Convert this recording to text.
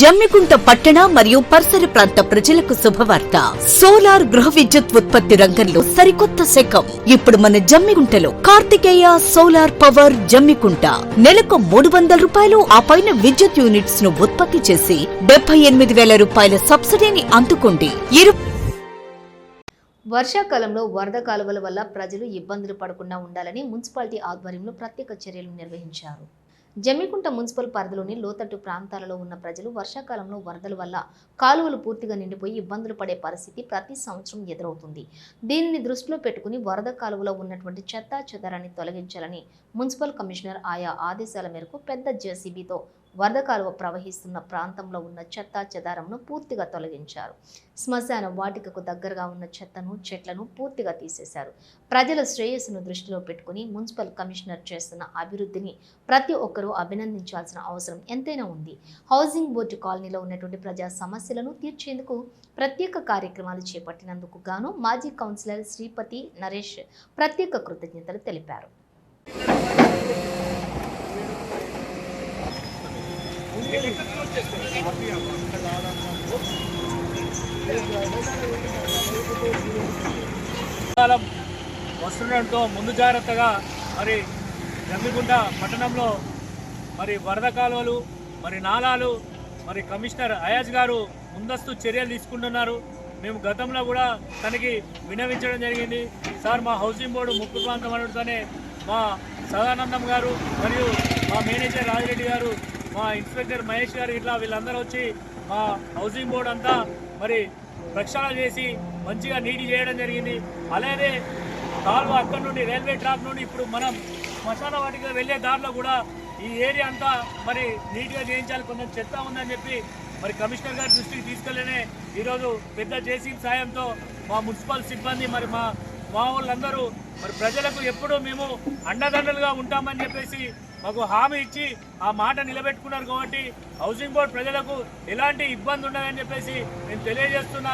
జమ్మికుంట పట్టణ మరియు పరిసర ప్రాంత ప్రజలకు శుభవార్త. సోలార్ గృహ విద్యుత్ ఉత్పత్తి రంగంలో సరికొత్త శకం. ఇప్పుడు మన జమ్మికుంటలో కార్తికేయ సోలార్ పవర్ జమ్మికుంట. నెలకు మూడు వందల రూపాయలు ఆ పైన విద్యుత్ యూనిట్స్ను ఉత్పత్తి చేసి డెబ్బై ఎనిమిది వేల రూపాయల సబ్సిడీని అందుకోండి. ఇరు వర్షాకాలంలో వరద కాలువల వల్ల ప్రజలు ఇబ్బందులు పడకుండా ఉండాలని మున్సిపాలిటీ ఆధ్వర్యంలో ప్రత్యేక చర్యలు నిర్వహించారు. జమ్మికుంట మున్సిపల్ పరిధిలోని లోతట్టు ప్రాంతాలలో ఉన్న ప్రజలు వర్షాకాలంలో వరదల వల్ల కాలువలు పూర్తిగా నిండిపోయి ఇబ్బందులు పడే పరిస్థితి ప్రతి సంవత్సరం ఎదురవుతుంది. దీనిని దృష్టిలో పెట్టుకుని వరద కాలువలో ఉన్నటువంటి చెత్త చెదరాన్ని తొలగించాలని మున్సిపల్ కమిషనర్ ఆయా ఆదేశాల మేరకు పెద్ద జేసీబీతో వరద కాలువ ప్రవహిస్తున్న ప్రాంతంలో ఉన్న చెత్త చెదారంను పూర్తిగా తొలగించారు. శ్మశాన వాటికకు దగ్గరగా ఉన్న చెత్తను చెట్లను పూర్తిగా తీసేశారు. ప్రజల శ్రేయస్సును దృష్టిలో పెట్టుకుని మున్సిపల్ కమిషనర్ చేస్తున్న అభివృద్ధిని ప్రతి ఒక్కరూ అభినందించాల్సిన అవసరం ఎంతైనా ఉంది. హౌసింగ్ బోర్డు కాలనీలో ఉన్నటువంటి ప్రజా సమస్యలను తీర్చేందుకు ప్రత్యేక కార్యక్రమాలు చేపట్టినందుకు గాను మాజీ కౌన్సిలర్ శ్రీపతి నరేష్ ప్రత్యేక కృతజ్ఞతలు తెలిపారు. కాలం వస్తుండటంతో ముందు జాగ్రత్తగా మరి జమ్మిగుంట పట్టణంలో మరి వరద కాలువలు మరి నాలాలు మరి కమిషనర్ అయాజ్ గారు ముందస్తు చర్యలు తీసుకుంటున్నారు. మేము గతంలో కూడా తనకి వినవించడం జరిగింది. సార్ మా హౌసింగ్ బోర్డు ముక్కు ప్రాంతం అనడంతోనే మా సదానందం గారు మరియు మా మేనేజర్ రాజిరెడ్డి గారు మా ఇన్స్పెక్టర్ మహేష్ గారు ఇట్లా వీళ్ళందరూ వచ్చి మా హౌసింగ్ బోర్డు అంతా మరి ప్రక్షాళన చేసి మంచిగా నీటి చేయడం జరిగింది. అలానే కాలువ అక్కడి నుండి రైల్వే ట్రాక్ నుండి ఇప్పుడు మనం శ్మశాన వాటికి వెళ్ళే దారిలో కూడా ఈ ఏరియా అంతా మరి నీట్గా చేయించాలి. కొంచెం చెత్త ఉందని చెప్పి మరి కమిషనర్ గారి దృష్టికి తీసుకెళ్ళనే ఈరోజు పెద్ద జేసీ సాయంతో మా మున్సిపల్ సిబ్బంది మరి మా మా వాళ్ళందరూ మరి ప్రజలకు ఎప్పుడూ మేము అండదండలుగా ఉంటామని చెప్పేసి మాకు హామీ ఇచ్చి ఆ మాట నిలబెట్టుకున్నారు కాబట్టి హౌసింగ్ బోర్డు ప్రజలకు ఎలాంటి ఇబ్బంది ఉండదని చెప్పేసి నేను తెలియజేస్తున్నా